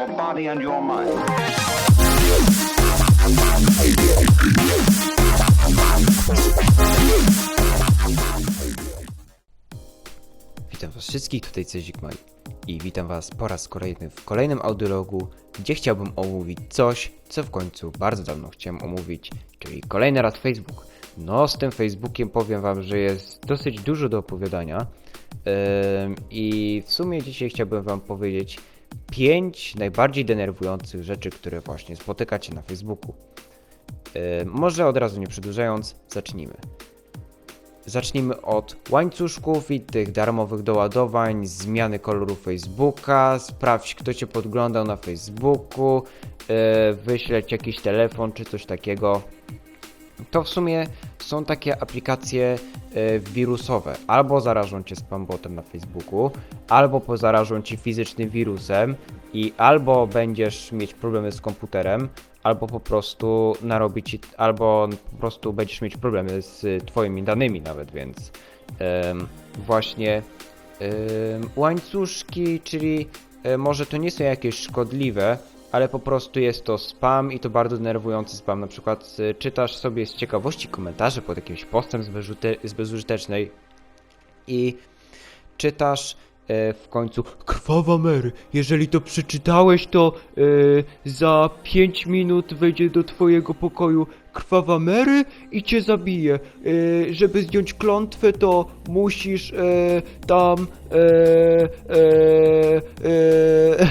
your body and your mind. Witam was wszystkich, tutaj Cezik Maj i witam was po raz kolejny w kolejnym audiologu, gdzie chciałbym omówić coś, co w końcu bardzo dawno chciałem omówić, czyli kolejny raz Facebook. No, z tym Facebookiem powiem wam, że jest dosyć dużo do opowiadania Ym, i w sumie dzisiaj chciałbym wam powiedzieć pięć najbardziej denerwujących rzeczy, które właśnie spotykacie na Facebooku. Ym, może od razu nie przedłużając, zacznijmy. Zacznijmy od łańcuszków i tych darmowych doładowań, zmiany koloru Facebooka, sprawdź kto cię podglądał na Facebooku, yy, wyśleć jakiś telefon czy coś takiego. To w sumie są takie aplikacje yy, wirusowe. Albo zarażą cię spambotem na Facebooku, albo pozarażą cię fizycznym wirusem i albo będziesz mieć problemy z komputerem, albo po prostu narobi ci, albo po prostu będziesz mieć problemy z y, twoimi danymi nawet, więc em, właśnie em, łańcuszki, czyli e, może to nie są jakieś szkodliwe, ale po prostu jest to spam i to bardzo denerwujący spam. Na przykład y, czytasz sobie z ciekawości komentarze pod jakimś postem z, bezużyte- z bezużytecznej i czytasz e, w końcu Krwawa Mary, jeżeli to przeczytałeś, to e, za 5 minut wejdzie do twojego pokoju Krwawa Mary i cię zabije. E, żeby zdjąć klątwę, to musisz e, tam e, e, e,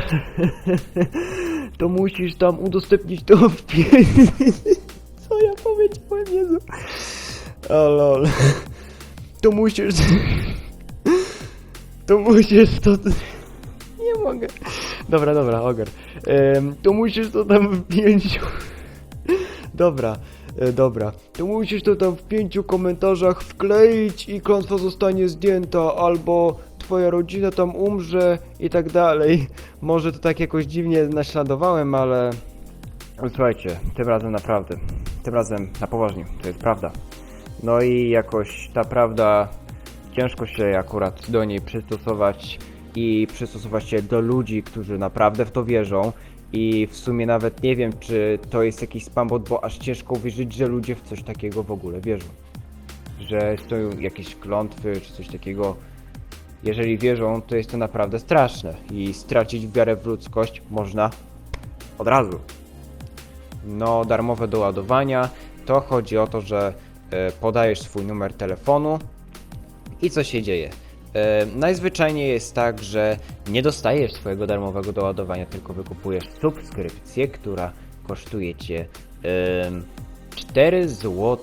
to musisz tam udostępnić to w. Co ja powiedziałem, Jezu? O lol. To musisz... To musisz to... Nie mogę. Dobra, dobra, ogar. To musisz to tam w pięciu... Dobra, e, dobra. To musisz to tam w pięciu komentarzach wkleić i klątwa zostanie zdjęta, albo twoja rodzina tam umrze i tak dalej. Może to tak jakoś dziwnie naśladowałem, ale... Słuchajcie, tym razem naprawdę. Tym razem na poważnie, to jest prawda. No i jakoś ta prawda ciężko się akurat do niej przystosować i przystosować się do ludzi, którzy naprawdę w to wierzą. I w sumie nawet nie wiem, czy to jest jakiś spambot, bo aż ciężko uwierzyć, że ludzie w coś takiego w ogóle wierzą. Że stoją jakieś klątwy czy coś takiego. Jeżeli wierzą, to jest to naprawdę straszne. I stracić wiarę w ludzkość można od razu. No, darmowe doładowania. To chodzi o to, że e, podajesz swój numer telefonu, i co się dzieje? E, najzwyczajniej jest tak, że nie dostajesz swojego darmowego doładowania, tylko wykupujesz subskrypcję, która kosztuje cię em, 4 zł,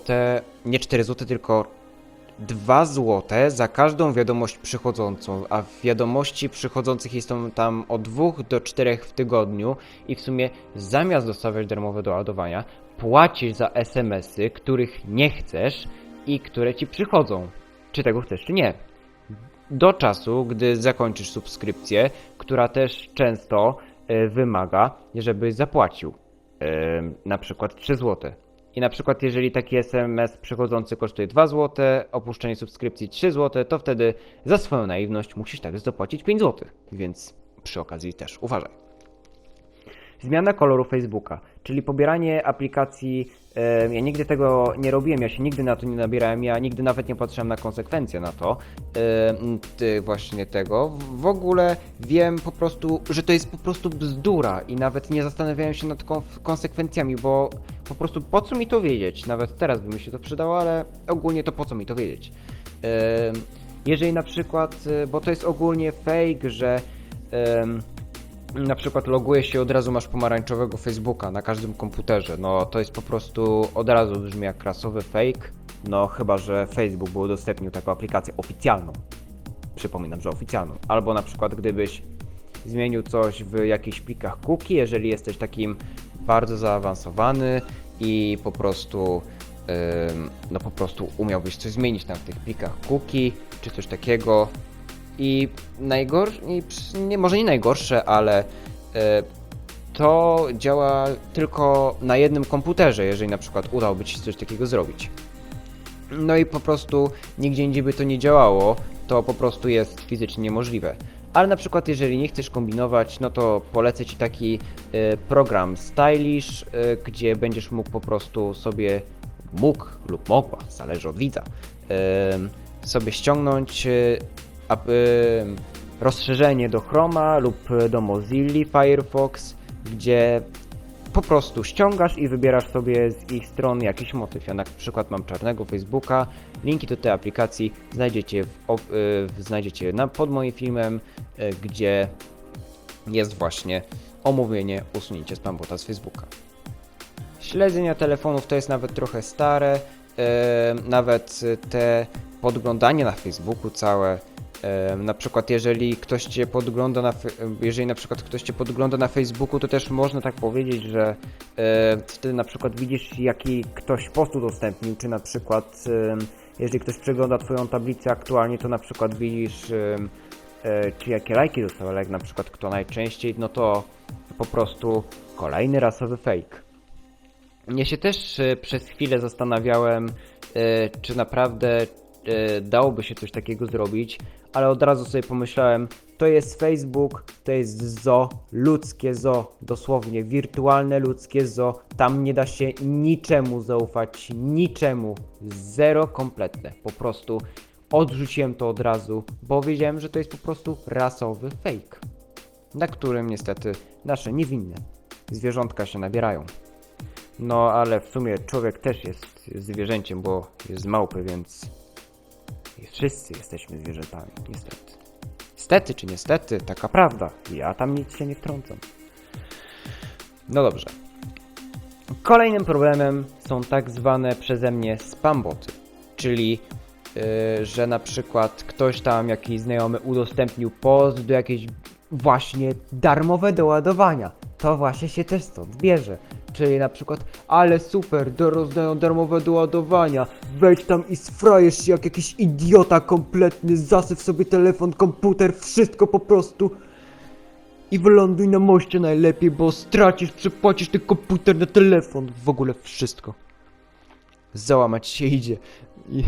nie 4 zł, tylko 2 zł za każdą wiadomość przychodzącą, a wiadomości przychodzących jest tam od 2 do 4 w tygodniu i w sumie zamiast dostawać darmowe doładowania, płacisz za SMS-y, których nie chcesz i które ci przychodzą czy tego chcesz, czy nie. Do czasu, gdy zakończysz subskrypcję, która też często e, wymaga, żebyś zapłacił e, na przykład 3 zł. I na przykład jeżeli taki SMS przychodzący kosztuje 2 zł, opuszczenie subskrypcji 3 zł, to wtedy za swoją naiwność musisz także zapłacić 5 zł. Więc przy okazji też uważaj. Zmiana koloru Facebooka, czyli pobieranie aplikacji. Ja nigdy tego nie robiłem, ja się nigdy na to nie nabierałem, ja nigdy nawet nie patrzyłem na konsekwencje na to. właśnie tego. W- ogóle wiem po prostu, że to jest po prostu bzdura i nawet nie zastanawiałem się nad konsekwencjami, bo po prostu po co mi to wiedzieć? Nawet teraz by mi się to przydało, ale ogólnie to po co mi to wiedzieć? Jeżeli na przykład, e, bo to jest ogólnie fake, że. Na przykład logujesz się od razu masz pomarańczowego Facebooka na każdym komputerze. No to jest po prostu od razu brzmi jak krasowy fake. No chyba, że Facebook był udostępnił taką aplikację oficjalną. Przypominam, że oficjalną. Albo na przykład gdybyś zmienił coś w jakichś plikach cookie, jeżeli jesteś takim bardzo zaawansowany i po prostu no po prostu umiałbyś coś zmienić tam w tych plikach cookie czy coś takiego, i najgorsze, nie, może nie najgorsze, ale e, to działa tylko na jednym komputerze, jeżeli na przykład udałoby Ci coś takiego zrobić. No i po prostu nigdzie indziej by to nie działało, to po prostu jest fizycznie niemożliwe. Ale na przykład jeżeli nie chcesz kombinować, no to polecę Ci taki e, program Stylish, e, gdzie będziesz mógł po prostu sobie mógł lub mogła, zależy od widza, sobie ściągnąć rozszerzenie do Chroma lub do Mozilla Firefox, gdzie po prostu ściągasz i wybierasz sobie z ich stron jakiś motyw. Ja na przykład mam czarnego Facebooka. Linki do tej aplikacji znajdziecie, w, y, w- znajdziecie na, pod moim filmem, y, gdzie jest właśnie omówienie usunięcia spambota z Facebooka. Śledzenia telefonów to jest nawet trochę stare. nawet te podglądanie na Facebooku całe. Na przykład jeżeli ktoś cię podgląda na jeżeli na przykład ktoś cię podgląda na Facebooku, to też można tak powiedzieć, że wtedy na przykład widzisz jaki ktoś post udostępnił, czy na przykład jeżeli ktoś przegląda twoją tablicę aktualnie, to na przykład widzisz e, czy jakie lajki dostał, ale jak na przykład kto najczęściej, no to po prostu kolejny rasowy fake. Ja się też e, przez chwilę zastanawiałem, e, czy naprawdę dałoby się coś takiego zrobić, ale od razu sobie pomyślałem, to jest Facebook, to jest zo, ludzkie zo, dosłownie wirtualne ludzkie zo, tam nie da się niczemu zaufać, niczemu, zero kompletne, po prostu odrzuciłem to od razu, bo wiedziałem, że to jest po prostu rasowy fake, na którym niestety nasze niewinne zwierzątka się nabierają. No, ale w sumie człowiek też jest zwierzęciem, bo jest małpy, więc wszyscy jesteśmy zwierzętami, niestety. Stety czy niestety, taka prawda. Ja tam nic się nie wtrącam. No dobrze. Kolejnym problemem są tak zwane przeze mnie spamboty, czyli yy, że na przykład ktoś tam, jakiś znajomy udostępnił post do jakiejś właśnie darmowe doładowania. To właśnie się też stąd bierze. Czyli na przykład, ale super, do rozdają darmowe doładowania. Wejdź tam i sfrajesz się jak jakiś idiota kompletny, zasyp sobie telefon, komputer, wszystko po prostu. I wyląduj na moście najlepiej, bo stracisz, przepłacisz ten komputer na telefon. W ogóle wszystko. Załamać się idzie. I...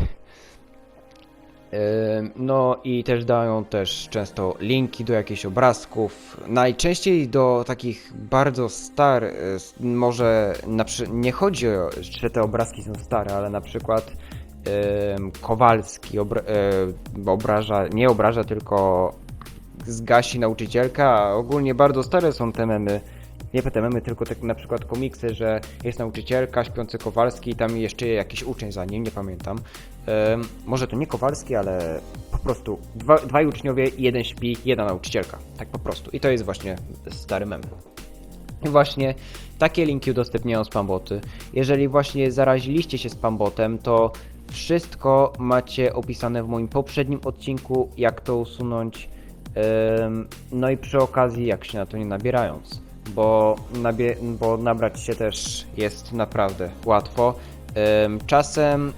No i też dają też często linki do jakichś obrazków. Najczęściej do takich bardzo starych, może nie chodzi o, że te obrazki są stare, ale na przykład Kowalski obra... y, obraża, nie obraża, tylko zgasi nauczycielka, ogólnie bardzo stare są te memy. Nie te memy, tylko tak na przykład komiksy, że jest nauczycielka, śpiący Kowalski i tam jeszcze jakiś uczeń za nim, nie pamiętam. Em, może to nie Kowalski, ale po prostu dwa, dwaj uczniowie, jeden śpi, jedna nauczycielka. Tak po prostu. I to jest właśnie stary mem. I właśnie takie linki udostępniają spamboty. Jeżeli właśnie zaraziliście się spambotem, to wszystko macie opisane w moim poprzednim odcinku, jak to usunąć. No i przy okazji, jak się na to nie nabierając, bo, bo nabrać się też jest naprawdę łatwo. Czasem,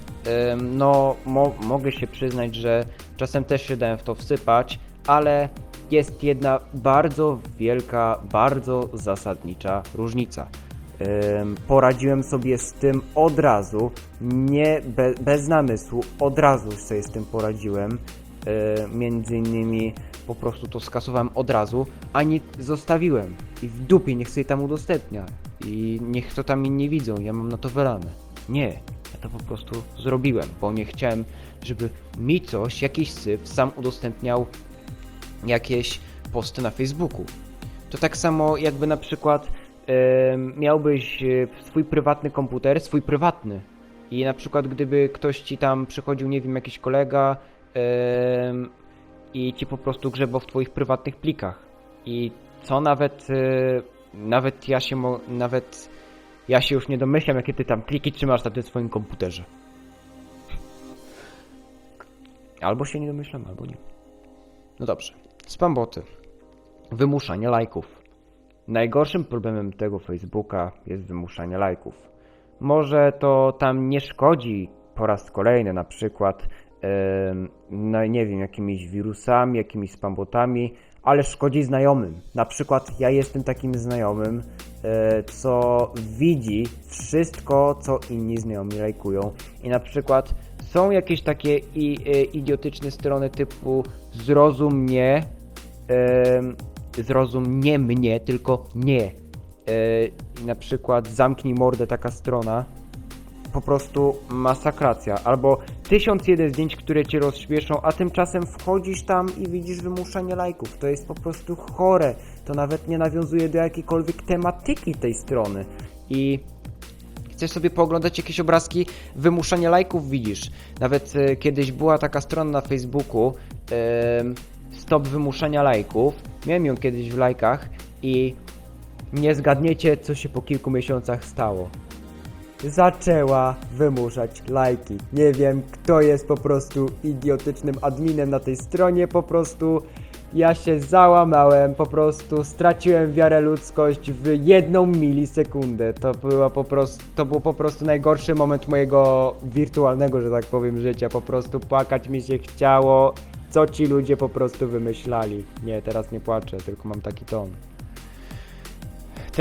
no, mo- mogę się przyznać, że czasem też się dałem w to wsypać, ale jest jedna bardzo wielka, bardzo zasadnicza różnica. Poradziłem sobie z tym od razu, nie be, bez namysłu, od razu sobie z tym poradziłem. Yy, między innymi po prostu to skasowałem od razu, a nie zostawiłem. I w dupie niech sobie tam udostępnia. I niech to tam inni widzą, ja mam na to wylane. Nie, ja to po prostu zrobiłem, bo nie chciałem, żeby mi coś, jakiś syf sam udostępniał jakieś posty na Facebooku. To tak samo jakby na przykład em, miałbyś e, swój prywatny komputer, swój prywatny. I na przykład gdyby ktoś ci tam przychodził, nie wiem, jakiś kolega i ci po prostu grzebał w twoich prywatnych plikach. I co nawet e, nawet ja się nawet ja się już nie domyślam, jakie ty tam pliki trzymasz na tym swoim komputerze. Albo się nie domyślam, albo nie. No dobrze. Spamboty. Wymuszanie lajków. Najgorszym problemem tego Facebooka jest wymuszanie lajków. Może to tam nie szkodzi po raz kolejny na przykład no nie wiem, jakimiś wirusami, jakimiś spambotami, ale szkodzi znajomym. Na przykład ja jestem takim znajomym, e, co widzi wszystko, co inni znajomi lajkują i na przykład są jakieś takie e, idiotyczne strony typu zrozum mnie, zrozum nie mnie, tylko nie. E, na przykład zamknij mordę taka strona, po prostu masakracja. Albo tysiąc jeden zdjęć, które cię rozśmieszą, a tymczasem wchodzisz tam i widzisz wymuszanie lajków. To jest po prostu chore. To nawet nie nawiązuje do jakiejkolwiek tematyki tej strony. I chcesz sobie pooglądać jakieś obrazki, wymuszanie lajków widzisz. Nawet e, kiedyś była taka strona na Facebooku, em, stop wymuszania lajków. Miałem ją kiedyś w lajkach i nie zgadniecie, co się po kilku miesiącach stało zaczęła wymuszać lajki. Nie wiem, kto jest po prostu idiotycznym adminem na tej stronie, po prostu ja się załamałem, po prostu straciłem wiarę ludzkość w jedną milisekundę. To była po prostu, to był po prostu najgorszy moment mojego wirtualnego, że tak powiem, życia. Po prostu płakać mi się chciało, co ci ludzie po prostu wymyślali. Nie, teraz nie płaczę, tylko mam taki ton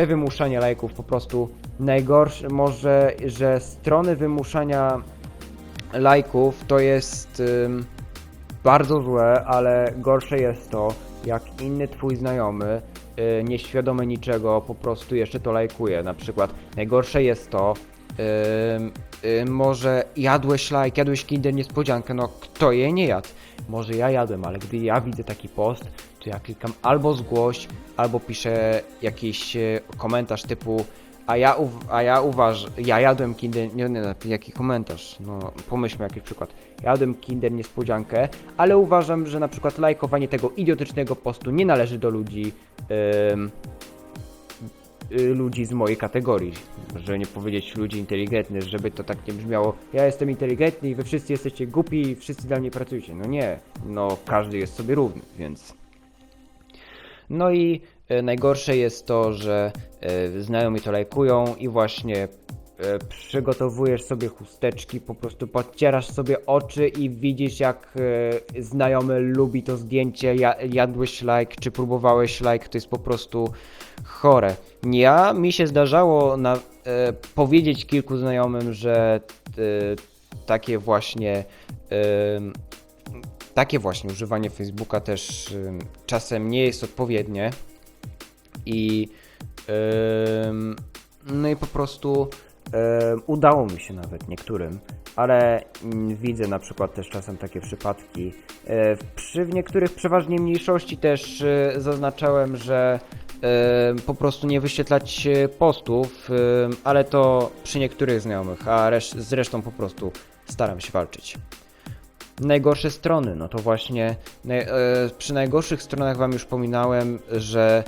te lajków po prostu najgorsze, może, że strony wymuszania lajków to jest ym, bardzo złe, ale gorsze jest to, jak inny twój znajomy, y, nieświadomy niczego, po prostu jeszcze to lajkuje. Na przykład najgorsze jest to, ym, y, może jadłeś lajk, jadłeś kinder niespodziankę, no kto je nie jadł? Może ja jadłem, ale gdy ja widzę taki post, to ja klikam albo zgłoś, albo piszę jakiś e, komentarz typu a ja, a ja uważam, ja jadłem kinder, nie, nie, nie, jaki komentarz, no pomyślmy jakiś przykład. Jadłem kinder niespodziankę, ale uważam, że na przykład lajkowanie tego idiotycznego postu nie należy do ludzi, em, y, ludzi z mojej kategorii, żeby nie powiedzieć ludzi inteligentnych, żeby to tak nie brzmiało, ja jestem inteligentny i wy wszyscy jesteście głupi i wszyscy dla mnie pracujecie. No nie, no każdy jest sobie równy, więc... No i e, najgorsze jest to, że e, znajomi to lajkują i właśnie przygotowujesz sobie chusteczki, po prostu podcierasz sobie oczy i widzisz jak e, znajomy lubi to zdjęcie, ja, jadłeś like, czy próbowałeś like, to jest po prostu chore. Ja, mi się zdarzało na, e, powiedzieć kilku znajomym, że e, takie właśnie takie właśnie używanie Facebooka też czasem nie jest odpowiednie i no i po prostu udało mi się nawet niektórym, ale mm, widzę na przykład też czasem takie przypadki. E, przy w niektórych przeważnie mniejszości też e, zaznaczałem, że po prostu nie wyświetlać e, postów, ale to przy niektórych znajomych, a resz- z resztą po prostu staram się walczyć. Najgorsze strony, no to właśnie przy najgorszych stronach Wam już pominałem, że,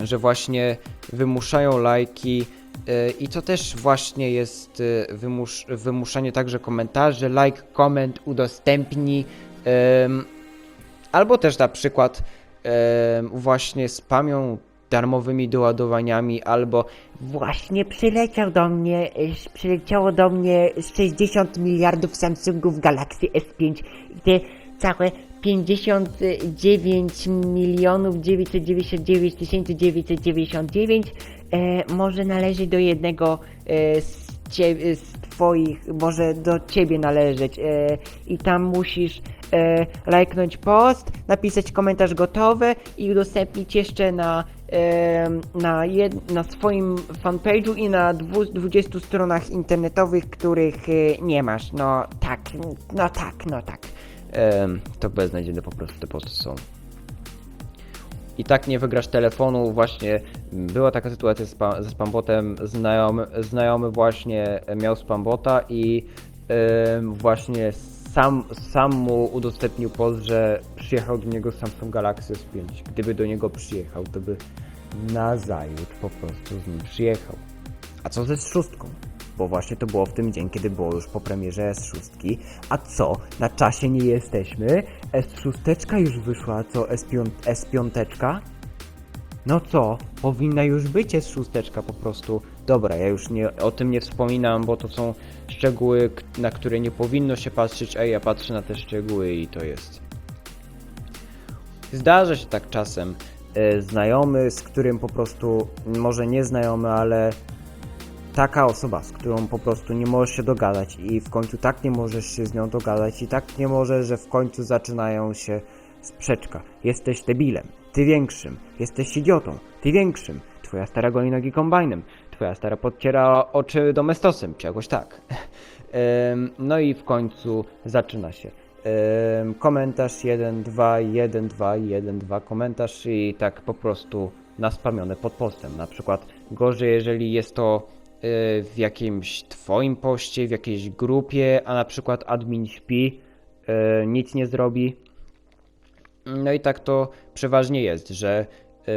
że właśnie wymuszają lajki e, i to też właśnie jest e, wymusz, wymuszanie także komentarzy, like, comment, udostępnij, albo też na przykład właśnie spamią darmowymi doładowaniami, albo Właśnie przyleciał do mnie, y, przyleciało do mnie 60 miliardów Samsungów Galaxy S5 i te całe 59 milionów 999 tysięcy 999 e, może należeć do jednego e, z, cie, z twoich, może do ciebie należeć e, i tam musisz e, lajknąć post, napisać komentarz gotowy i udostępnić jeszcze na em, na, jed, na swoim fanpage'u i na dwu, 20 stronach internetowych, których e, nie masz. No tak, no tak, no tak. To beznadziejne po prostu te posty są. I tak nie wygrasz telefonu, właśnie była taka sytuacja spa- ze spambotem, znajomy, znajomy właśnie miał spambota i właśnie sam, sam mu udostępnił post, że przyjechał do niego Samsung Galaxy S5. Gdyby do niego przyjechał, to by nazajutrz po prostu z nim przyjechał. A co ze szóstką? Bo właśnie to było w tym dzień, kiedy było już po premierze S6. A co? Na czasie nie jesteśmy? S6 już wyszła, co S5? S5? No co? Powinna już być S6 po prostu. Dobra, ja już nie, o tym nie wspominam, bo to są szczegóły, na które nie powinno się patrzeć, a ja patrzę na te szczegóły i to jest. Zdarza się tak czasem. E, znajomy, z którym po prostu, może nie znajomy, ale taka osoba, z którą po prostu nie możesz się dogadać i w końcu tak nie możesz się z nią dogadać i tak nie możesz, że w końcu zaczynają się sprzeczka, jesteś debilem, ty większym, jesteś idiotą, ty większym, twoja stara goli nogi kombajnem, twoja stara podciera oczy domestosem, czy jakoś tak. No i w końcu zaczyna się. Komentarz 1, 2, 1, 2, 1, 2, komentarz i tak po prostu naspamione pod postem. Na przykład gorzej, jeżeli jest to w jakimś twoim poście, w jakiejś grupie, a na przykład admin śpi, y, nic nie zrobi. No i tak to przeważnie jest, że y,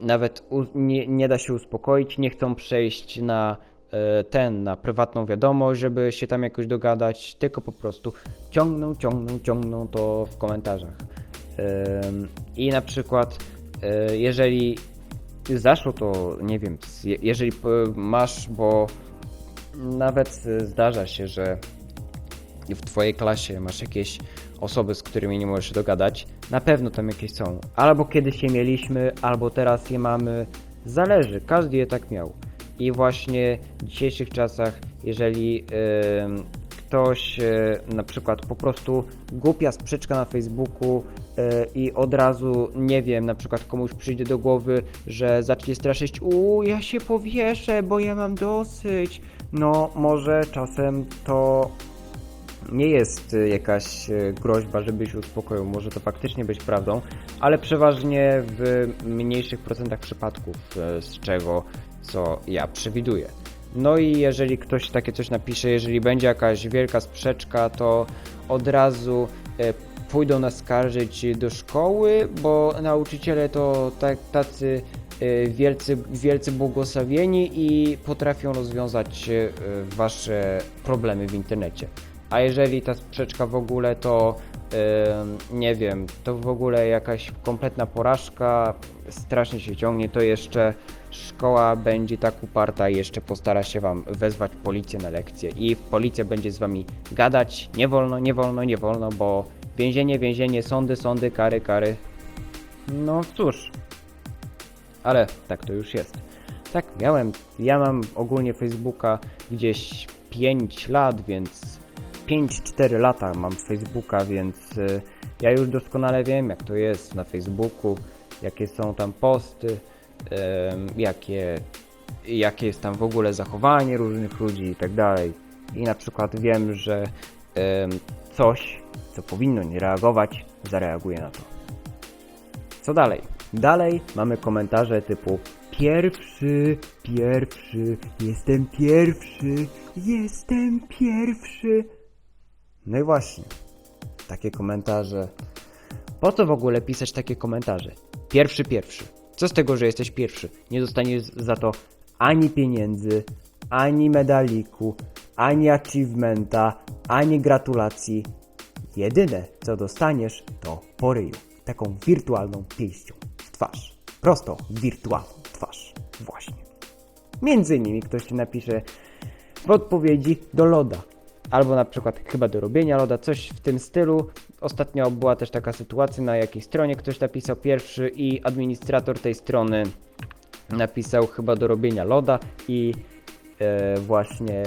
nawet nie, nie da się uspokoić, nie chcą przejść na y, ten, na prywatną wiadomość, żeby się tam jakoś dogadać, tylko po prostu ciągną, ciągną, ciągną to w komentarzach. I na przykład, y, jeżeli zaszło to, nie wiem, jeżeli masz, bo nawet y, zdarza się, że w twojej klasie masz jakieś osoby, z którymi nie możesz się dogadać, na pewno tam jakieś są. Albo kiedyś je mieliśmy, albo teraz je mamy. Zależy, każdy je tak miał. I właśnie w dzisiejszych czasach, jeżeli em, ktoś e, na przykład po prostu głupia sprzeczka na Facebooku e, i od razu, nie wiem, na przykład komuś przyjdzie do głowy, że zacznie straszyć, u ja się powieszę, bo ja mam dosyć. No, może czasem to nie jest y, jakaś y, groźba, żeby się uspokoił. Może to faktycznie być prawdą, ale przeważnie w mniejszych procentach przypadków, z czego co ja przewiduję. No i jeżeli ktoś takie coś napisze, jeżeli będzie jakaś wielka sprzeczka, to od razu pójdą naskarżyć do szkoły, bo nauczyciele to tak, tacy y, wielcy, wielcy błogosławieni i potrafią rozwiązać y, wasze problemy w internecie. A jeżeli ta sprzeczka w ogóle to ym, nie wiem, to w ogóle jakaś kompletna porażka, strasznie się ciągnie, to jeszcze szkoła będzie tak uparta i jeszcze postara się wam wezwać policję na lekcję i policja będzie z wami gadać, nie wolno, nie wolno, nie wolno, bo więzienie, więzienie, sądy, sądy, kary, kary. No cóż, ale tak to już jest. Tak, miałem, ja mam ogólnie Facebooka gdzieś 5 lat, więc 5-4 lata mam Facebooka, więc y, ja już doskonale wiem, jak to jest na Facebooku, jakie są tam posty, jakie, jakie jest tam w ogóle zachowanie różnych ludzi i tak dalej. I na przykład wiem, że coś, co powinno nie reagować, zareaguje na to. Co dalej? Dalej mamy komentarze typu Pierwszy, pierwszy, jestem pierwszy, jestem pierwszy. No i właśnie, takie komentarze. Po co w ogóle pisać takie komentarze? Pierwszy, pierwszy. Co z tego, że jesteś pierwszy? Nie dostaniesz za to ani pieniędzy, ani medaliku, ani achievementa, ani gratulacji. Jedyne, co dostaniesz, to po ryju. Taką wirtualną pięścią w twarz. Prosto wirtualną twarz. Właśnie. Między innymi ktoś ci napisze w odpowiedzi do loda. Albo na przykład chyba do robienia loda, coś w tym stylu. Ostatnio była też taka sytuacja, na jakiej stronie ktoś napisał pierwszy i administrator tej strony napisał chyba do robienia loda i e, właśnie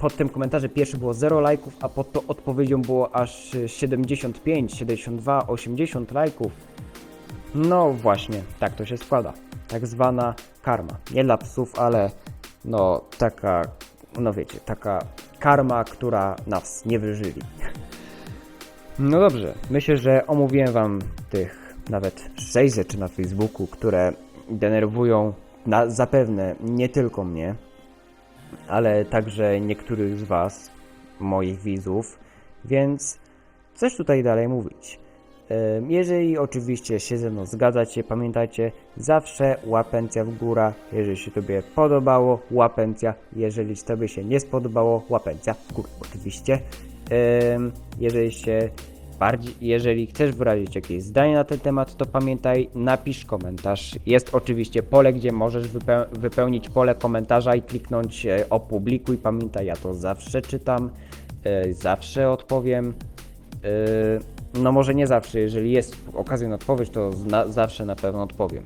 pod tym komentarzem pierwszy było 0 lajków, a pod to odpowiedzią było aż 75, 72, 80 lajków. No właśnie, tak to się składa. Tak zwana karma. Nie dla psów, ale no taka, no wiecie, taka karma, która nas nie wyżywi. No dobrze, myślę, że omówiłem Wam tych nawet 6 rzeczy na Facebooku, które denerwują na, zapewne nie tylko mnie, ale także niektórych z Was, moich widzów, więc coś tutaj dalej mówić. Jeżeli oczywiście się ze mną zgadzacie, pamiętajcie, zawsze łapencja w górę. Jeżeli się Tobie podobało, łapencja. Jeżeli Tobie się nie spodobało, łapencja w górę oczywiście. Jeżeli się bardziej, jeżeli chcesz wyrazić jakieś zdanie na ten temat, to pamiętaj, napisz komentarz. Jest oczywiście pole, gdzie możesz wypeł- wypełnić pole komentarza i kliknąć e, opublikuj. Pamiętaj, ja to zawsze czytam, e, zawsze odpowiem. Yy, no może nie zawsze, jeżeli jest okazja na odpowiedź, to zawsze na pewno odpowiem.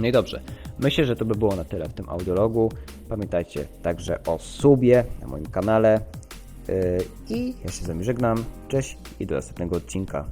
No i dobrze, myślę, że to by było na tyle w tym audiologu. Pamiętajcie także o subie na moim kanale. Yy, I ja się z wami żegnam. Cześć i do następnego odcinka.